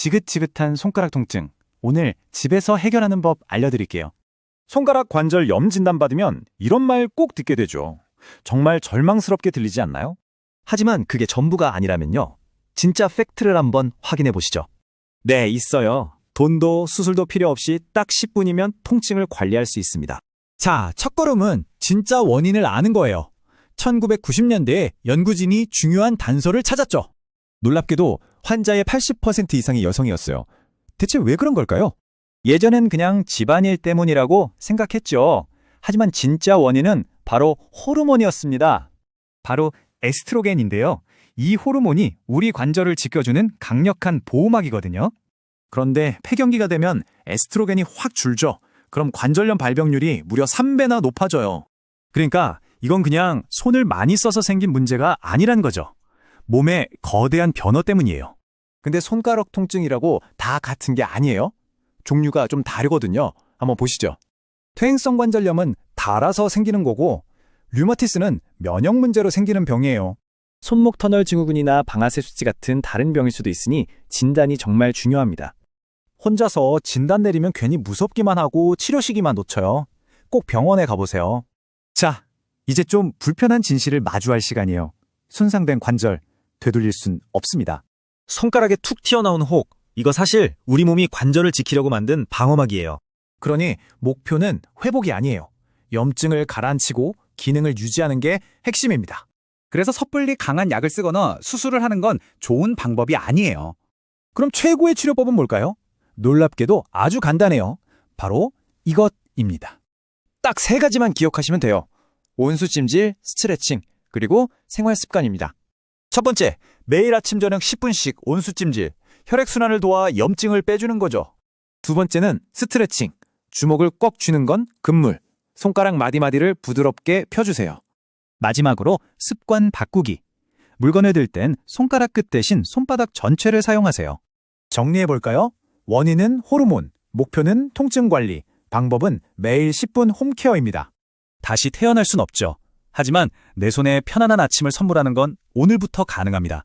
지긋지긋한 손가락 통증. 오늘 집에서 해결하는 법 알려드릴게요. 손가락 관절 염 진단 받으면 이런 말 꼭 듣게 되죠. 정말 절망스럽게 들리지 않나요? 하지만 그게 전부가 아니라면요. 진짜 팩트를 한번 확인해 보시죠. 네, 있어요. 돈도 수술도 필요 없이 딱 10분이면 통증을 관리할 수 있습니다. 자, 첫 걸음은 진짜 원인을 아는 거예요. 1990년대에 연구진이 중요한 단서를 찾았죠. 놀랍게도 환자의 80% 이상이 여성이었어요. 대체 왜 그런 걸까요? 예전엔 그냥 집안일 때문이라고 생각했죠. 하지만 진짜 원인은 바로 호르몬이었습니다. 바로 에스트로겐인데요. 이 호르몬이 우리 관절을 지켜주는 강력한 보호막이거든요. 그런데 폐경기가 되면 에스트로겐이 확 줄죠. 그럼 관절염 발병률이 무려 3배나 높아져요. 그러니까 이건 그냥 손을 많이 써서 생긴 문제가 아니란 거죠. 몸의 거대한 변화 때문이에요. 근데 손가락 통증이라고 다 같은 게 아니에요? 종류가 좀 다르거든요. 한번 보시죠. 퇴행성 관절염은 닳아서 생기는 거고 류마티스는 면역 문제로 생기는 병이에요. 손목 터널 증후군이나 방아쇠 수치 같은 다른 병일 수도 있으니 진단이 정말 중요합니다. 혼자서 진단 내리면 괜히 무섭기만 하고 치료 시기만 놓쳐요. 꼭 병원에 가보세요. 자, 이제 좀 불편한 진실을 마주할 시간이에요. 손상된 관절, 되돌릴 순 없습니다. 손가락에 툭 튀어나온 혹. 이거 사실 우리 몸이 관절을 지키려고 만든 방어막이에요. 그러니 목표는 회복이 아니에요. 염증을 가라앉히고 기능을 유지하는 게 핵심입니다. 그래서 섣불리 강한 약을 쓰거나 수술을 하는 건 좋은 방법이 아니에요. 그럼 최고의 치료법은 뭘까요? 놀랍게도 아주 간단해요. 바로 이것입니다. 딱 세 가지만 기억하시면 돼요. 온수 찜질, 스트레칭, 그리고 생활 습관입니다. 첫 번째, 매일 아침 저녁 10분씩 온수 찜질. 혈액순환을 도와 염증을 빼주는 거죠. 두 번째는 스트레칭. 주먹을 꽉 쥐는 건 금물. 손가락 마디마디를 부드럽게 펴주세요. 마지막으로 습관 바꾸기. 물건을 들 땐 손가락 끝 대신 손바닥 전체를 사용하세요. 정리해볼까요? 원인은 호르몬, 목표는 통증 관리, 방법은 매일 10분 홈케어입니다. 다시 태어날 순 없죠. 하지만 내 손에 편안한 아침을 선물하는 건 오늘부터 가능합니다.